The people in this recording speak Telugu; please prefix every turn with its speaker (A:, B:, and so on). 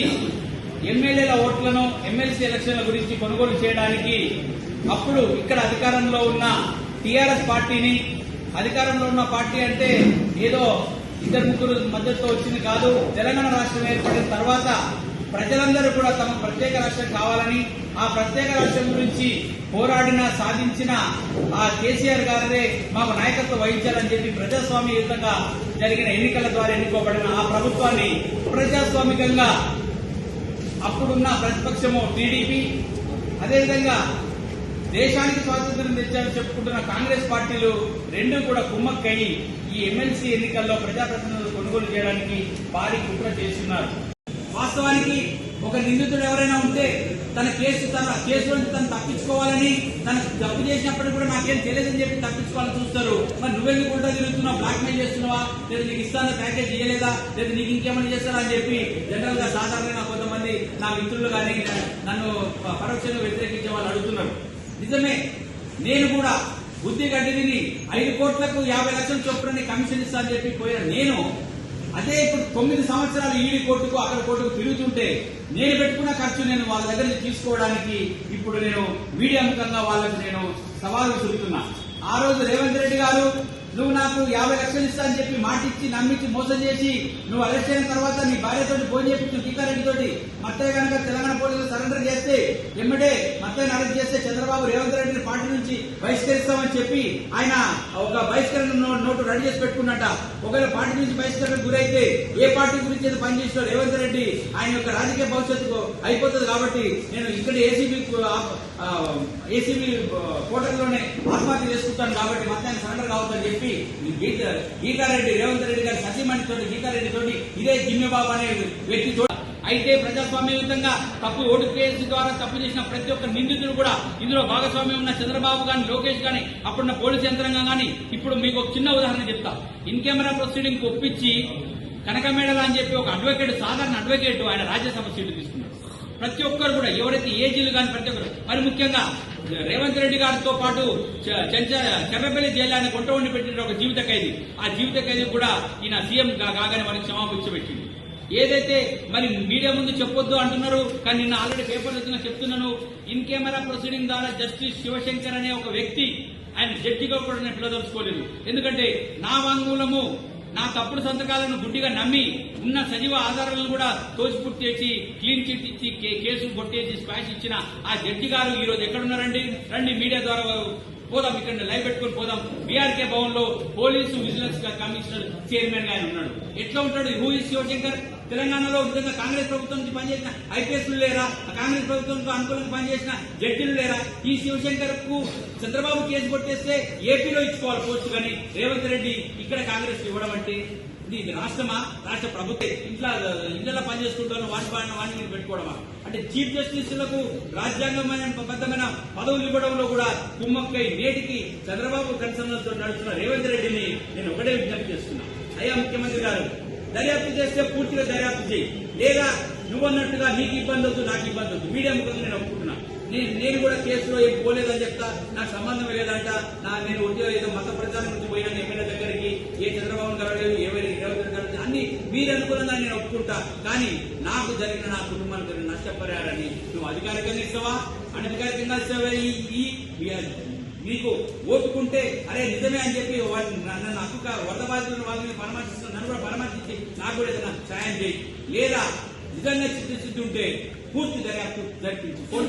A: గురించి ఎమ్మెల్యేల ఓట్లను ఎమ్మెల్సీ ఎలక్షన్ల గురించి కొనుగోలు చేయడానికి అప్పుడు ఇక్కడ అధికారంలో ఉన్న టీఆర్ఎస్ పార్టీని అధికారంలో ఉన్న పార్టీ అంటే ఏదో ఇద్దరు ముగ్గురు మద్దతుతో వచ్చింది కాదు తెలంగాణ రాష్ట్రం ఏర్పడిన తర్వాత ప్రజలందరూ కూడా తమ ప్రత్యేక రాష్ట్రం కావాలని ఆ ప్రత్యేక రాష్ట్రం గురించి పోరాడిన సాధించిన ఆ కేసీఆర్ గారే మాకు నాయకత్వం వహించాలని చెప్పి ప్రజాస్వామ్యయుతంగా జరిగిన ఎన్నికల ద్వారా ఎన్నుకోబడిన ఆ ప్రభుత్వాన్ని ప్రజాస్వామికంగా అప్పుడున్న ప్రతిపక్షము టీడీపీ అదేవిధంగా దేశానికి స్వాతంత్ర్యం తెచ్చారని చెప్పుకుంటున్న కాంగ్రెస్ పార్టీలు రెండు కూడా కుమ్మక్కయి ఈ ఎమ్మెల్సీ ఎన్నికల్లో ప్రజాప్రతినిధులు కొనుగోలు చేయడానికి భారీ కుట్ర చేస్తున్నారు. వాస్తవానికి ఒక నిందితుడు ఎవరైనా ఉంటే తన కేసు తన కేసు నుంచి తను తప్పించుకోవాలని తను తప్పు చేసినప్పటికీ కూడా నాకేం తెలియదని చెప్పి తప్పించుకోవాలని చూస్తారు. మరి నువ్వెందుకు ఉంటా తిరుగుతున్నావు? బ్లాక్ మెయిల్ చేస్తున్నావా? లేదా నీకు ఇస్తాను ప్యాకేజ్ చేయలేదా లేదా నీకు ఇంకేమైనా చేస్తారా అని చెప్పి జనరల్గా సాధారణంగా కొంతమంది నా మిత్రులు కానీ నన్ను పరోక్షంగా వ్యతిరేకించే వాళ్ళు అడుగుతున్నారు. నిజమే నేను కూడా బుద్ధి గడ్డిని ఐదు కోట్లకు యాభై లక్షల చొప్పున కమిషన్ ఇస్తా అని చెప్పి పోయిన నేను అదే ఇప్పుడు తొమ్మిది సంవత్సరాలు ఈడి కోర్టుకు అక్కడ కోర్టుకు తిరుగుతుంటే నేను పెట్టుకున్న ఖర్చు నేను వాళ్ళ దగ్గర తీసుకోవడానికి ఇప్పుడు నేను మీడియా ముఖంగా వాళ్ళకు నేను సవాలు విసురుతున్నా. ఆ రోజు రేవంత్ రెడ్డి గారు నువ్వు నాకు యాభై లక్షలు ఇస్తా అని చెప్పి మాటిచ్చి నమ్మించి మోసం చేసి నువ్వు అరెస్ట్ అయిన తర్వాత నీ భార్యతోటి ఫోన్ చేపించు టీకారెడ్డి తోటి మత్తయ్య కనుక తెలంగాణ పోలీసులు సరెండర్ చేస్తే ఎమ్మటే మత్తయ్యను అరెస్ట్ చేస్తే చంద్రబాబు రేవంత్ రెడ్డిని పార్టీ నుంచి బహిష్కరిస్తామని చెప్పి ఆయన ఒక బహిష్కరి రెడీ చేసి పెట్టుకున్నట్ట. ఒకవేళ పార్టీ నుంచి బహిష్కరణకు గురైతే ఏ పార్టీ గురించి అయితే పనిచేసిన రేవంత్ రెడ్డి ఆయన యొక్క రాజకీయ భవిష్యత్తు అయిపోతుంది కాబట్టి నేను ఇక్కడ ఏసీబీ ఏసీబీ కోటర్లోనే ఆత్మహత్య చేసుకుంటాను కాబట్టి మొత్తాన్ని సరెండర్ కావద్దని చెప్పి గీత గీతారెడ్డి రేవంత్ రెడ్డి గారి సతీమణి తోటి గీతారెడ్డి తోటి ఇదే జిమ్మెబాబు అనే వ్యక్తి అయితే ప్రజాస్వామ్యయుతంగా తప్పు ఓటు కేసు ద్వారా తప్పు చేసిన ప్రతి ఒక్క నిందితుడు కూడా ఇందులో భాగస్వామ్యం ఉన్న చంద్రబాబు గాని లోకేష్ గాని అప్పుడున్న పోలీస్ యంత్రాంగం కానీ ఇప్పుడు మీకు ఒక చిన్న ఉదాహరణ చెప్తా. ఇన్ కెమెరా ప్రొసీడింగ్ ఒప్పించి కనకమేడల అని చెప్పి ఒక అడ్వకేట్ సాధారణ అడ్వకేట్ ఆయన రాజ్యసభ సీటు తీసుకున్నారు ప్రతి ఒక్కరు కూడా ఎవరైతే ఏజీలు కానీ ప్రతి ఒక్కరు మరి ముఖ్యంగా రేవంత్ రెడ్డి గారితో పాటు చెంచ చెర్రపల్లి జైలు ఆయన కొంట ఉండి పెట్టిన ఒక జీవిత ఖైదీ. ఆ జీవిత ఖైదీ కూడా ఈయన సీఎం కాగానే మనకి క్షమాపించబెట్టింది ఏదైతే మరి మీడియా ముందు చెప్పొద్దు అంటున్నారు కానీ నిన్న ఆల్రెడీ పేపర్ వచ్చిన చెప్తున్నాను ఇన్ కెమెరా ప్రొసీడింగ్ ద్వారా జస్టిస్ శివశంకర్ అనే ఒక వ్యక్తి ఆయన జడ్జిగా కూడా నేను పిలదలుచుకోలేదు ఎందుకంటే నా వాంగ్మూలము నా తప్పుడు సంతకాలను గుడ్డిగా నమ్మి ఉన్న సజీవ ఆధారాలను కూడా తోసిపుట్టి చేసి క్లీన్ చిట్ ఇచ్చి కే- కేసు కొట్టేసి స్పాష్ ఇచ్చిన ఆ జడ్జి గారు ఈ రోజు ఎక్కడున్నారండి? రండి మీడియా ద్వారా పోదాం ఇక్కడ లైవ్ పెట్టుకొని పోదాం. బీఆర్కే భవన్లో పోలీసు విజిలెన్స్ కమిషనర్ చైర్మన్గా ఆయన ఉన్నాడు. ఎట్లా ఉంటాడు? హూ ఇస్ శివశంకర్ తెలంగాణలో నిజంగా కాంగ్రెస్ ప్రభుత్వం నుంచి పనిచేసిన ఐపీఎస్లు లేరా? కాంగ్రెస్ ప్రభుత్వంతో అనుకూలంగా పనిచేసిన జడ్జీలు లేరా? ఈ శివశంకర్కు చంద్రబాబు కేసు కొట్టేస్తే ఏపీలో ఇచ్చుకోవాలి పోస్ట్ కానీ. రేవంత్ రెడ్డి ఇక్కడ కాంగ్రెస్ ఇవ్వడం అంటే ఇది ఇది రాష్ట్రమా? రాష్ట్ర ప్రభుత్వం. ఇంట్లో ఇంట్లో పనిచేసుకుంటాను వాటి పాడిన వాడిని మీరు పెట్టుకోవడమా? అంటే చీఫ్ జస్టిస్లకు రాజ్యాంగమైన బద్దమైన పదవులు ఇవ్వడంలో కూడా కుమ్మక్కై నేటికి చంద్రబాబు కన్సర్న్లతో నడుస్తున్న రేవంత్ రెడ్డిని నేను ఒకటే విజ్ఞప్తి చేస్తున్నా. అయ్యా ముఖ్యమంత్రి గారు దర్యాప్తు చేస్తే పూర్తిగా దర్యాప్తు చేయి. లేదా నువ్వన్నట్టుగా నీకు ఇబ్బంది వద్దు నాకు ఇబ్బంది వద్దు. మీడియా ముఖంగా నేను ఒప్పుకుంటున్నా. నేను నేను కూడా కేసులో ఏం పోలేదని చెప్తా. నాకు సంబంధం లేదంట. నా నేను ఉద్యోగం ఏదో మత ప్రచారం నుంచి పోయినా ఎమ్మెల్యే దగ్గరికి ఏ చంద్రబాబు కలవలేదు ఏమైనా రేవంత్ రెడ్డి కలవలేదు అన్ని మీరు అనుకూలంగా నేను ఒప్పుకుంటా. కానీ నాకు జరిగిన నా కుటుంబానికి జరిగిన నష్టపరిహారాన్ని నువ్వు అధికారికంగా ఇస్తావా? అనధికారికంగా ఇస్తావా? ఈ ఈ- ఓపుకుంటే అరే నిజమే అని చెప్పి వాళ్ళని నన్ను హక్కుక వరద బాధితులను వాళ్ళని పరామర్శిస్తున్న నన్ను కూడా పరామర్శించి నాకు కూడా ఏదైనా సాయం చేయి. లేదా నిజంగా చిత్తశుద్ధి ఉంటే పూర్తి దర్యాప్తు జరిపించి. ఫోన్